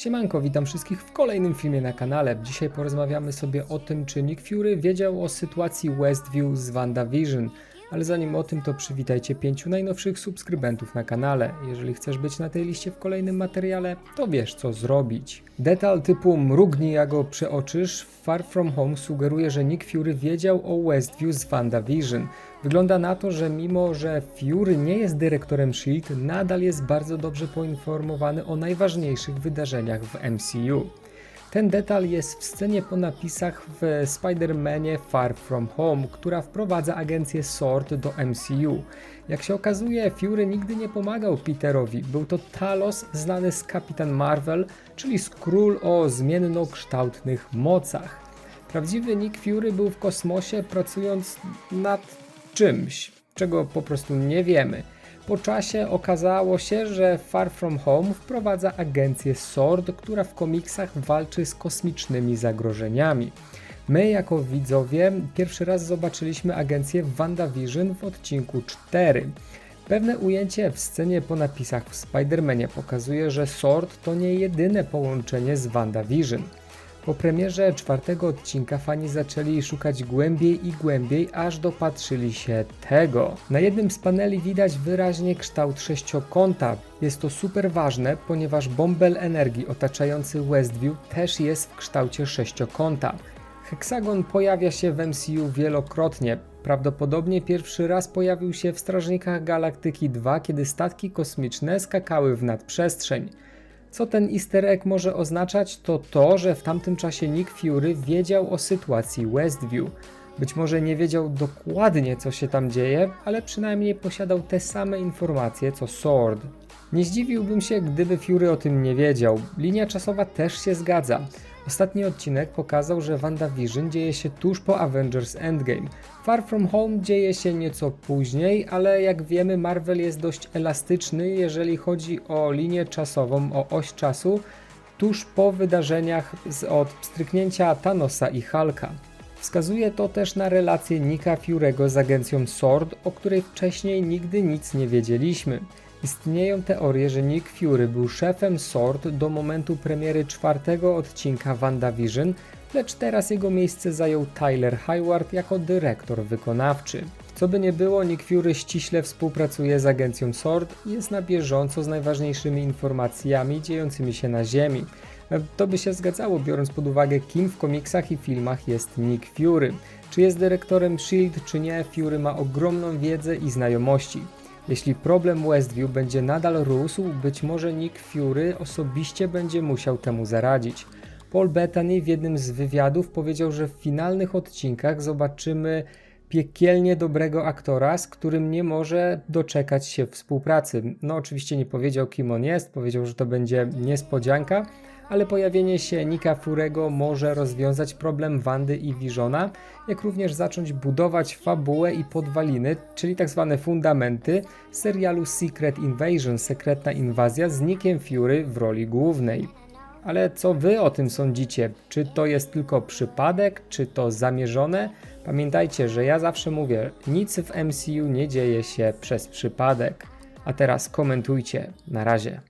Siemanko, witam wszystkich w kolejnym filmie na kanale. Dzisiaj porozmawiamy sobie o tym, czy Nick Fury wiedział o sytuacji Westview z WandaVision. Ale zanim o tym, to przywitajcie pięciu najnowszych subskrybentów na kanale. Jeżeli chcesz być na tej liście w kolejnym materiale, to wiesz co zrobić. Detal typu mrugnij, a go przeoczysz Far From Home sugeruje, że Nick Fury wiedział o Westview z WandaVision. Wygląda na to, że mimo, że Fury nie jest dyrektorem S.H.I.E.L.D., nadal jest bardzo dobrze poinformowany o najważniejszych wydarzeniach w MCU. Ten detal jest w scenie po napisach w Spider-Manie Far From Home, która wprowadza agencję SWORD do MCU. Jak się okazuje, Fury nigdy nie pomagał Peterowi. Był to Talos, znany z Kapitan Marvel, czyli skról o zmiennokształtnych mocach. Prawdziwy Nick Fury był w kosmosie pracując nad czymś, czego po prostu nie wiemy. Po czasie okazało się, że Far From Home wprowadza agencję SWORD, która w komiksach walczy z kosmicznymi zagrożeniami. My, jako widzowie, pierwszy raz zobaczyliśmy agencję WandaVision w odcinku 4. Pewne ujęcie w scenie po napisach w Spider-Manie pokazuje, że SWORD to nie jedyne połączenie z WandaVision. Po premierze czwartego odcinka fani zaczęli szukać głębiej i głębiej, aż dopatrzyli się tego. Na jednym z paneli widać wyraźnie kształt sześciokąta. Jest to super ważne, ponieważ bąbel energii otaczający Westview też jest w kształcie sześciokąta. Heksagon pojawia się w MCU wielokrotnie. Prawdopodobnie pierwszy raz pojawił się w Strażnikach Galaktyki 2, kiedy statki kosmiczne skakały w nadprzestrzeń. Co ten easter egg może oznaczać, to to, że w tamtym czasie Nick Fury wiedział o sytuacji Westview. Być może nie wiedział dokładnie, co się tam dzieje, ale przynajmniej posiadał te same informacje co Sword. Nie zdziwiłbym się, gdyby Fury o tym nie wiedział. Linia czasowa też się zgadza. Ostatni odcinek pokazał, że WandaVision dzieje się tuż po Avengers Endgame. Far From Home dzieje się nieco później, ale jak wiemy Marvel jest dość elastyczny, jeżeli chodzi o linię czasową, o oś czasu, tuż po wydarzeniach z, od stryknięcia Thanosa i Hulka. Wskazuje to też na relację Nika Fury'ego z agencją SWORD, o której wcześniej nigdy nic nie wiedzieliśmy. Istnieją teorie, że Nick Fury był szefem SWORD do momentu premiery czwartego odcinka WandaVision, lecz teraz jego miejsce zajął Tyler Hayward jako dyrektor wykonawczy. Co by nie było, Nick Fury ściśle współpracuje z agencją SWORD i jest na bieżąco z najważniejszymi informacjami dziejącymi się na Ziemi. To by się zgadzało, biorąc pod uwagę, kim w komiksach i filmach jest Nick Fury. Czy jest dyrektorem S.H.I.E.L.D., czy nie, Fury ma ogromną wiedzę i znajomości. Jeśli problem Westview będzie nadal rósł, być może Nick Fury osobiście będzie musiał temu zaradzić. Paul Bettany w jednym z wywiadów powiedział, że w finalnych odcinkach zobaczymy piekielnie dobrego aktora, z którym nie może doczekać się współpracy. No oczywiście nie powiedział kim on jest, powiedział, że to będzie niespodzianka, ale pojawienie się Nika Furego może rozwiązać problem Wandy i Visiona, jak również zacząć budować fabułę i podwaliny, czyli tak zwane fundamenty serialu Secret Invasion, sekretna inwazja z Nickiem Fury w roli głównej. Ale co wy o tym sądzicie? Czy to jest tylko przypadek, czy to zamierzone? Pamiętajcie, że ja zawsze mówię, nic w MCU nie dzieje się przez przypadek. A teraz komentujcie. Na razie.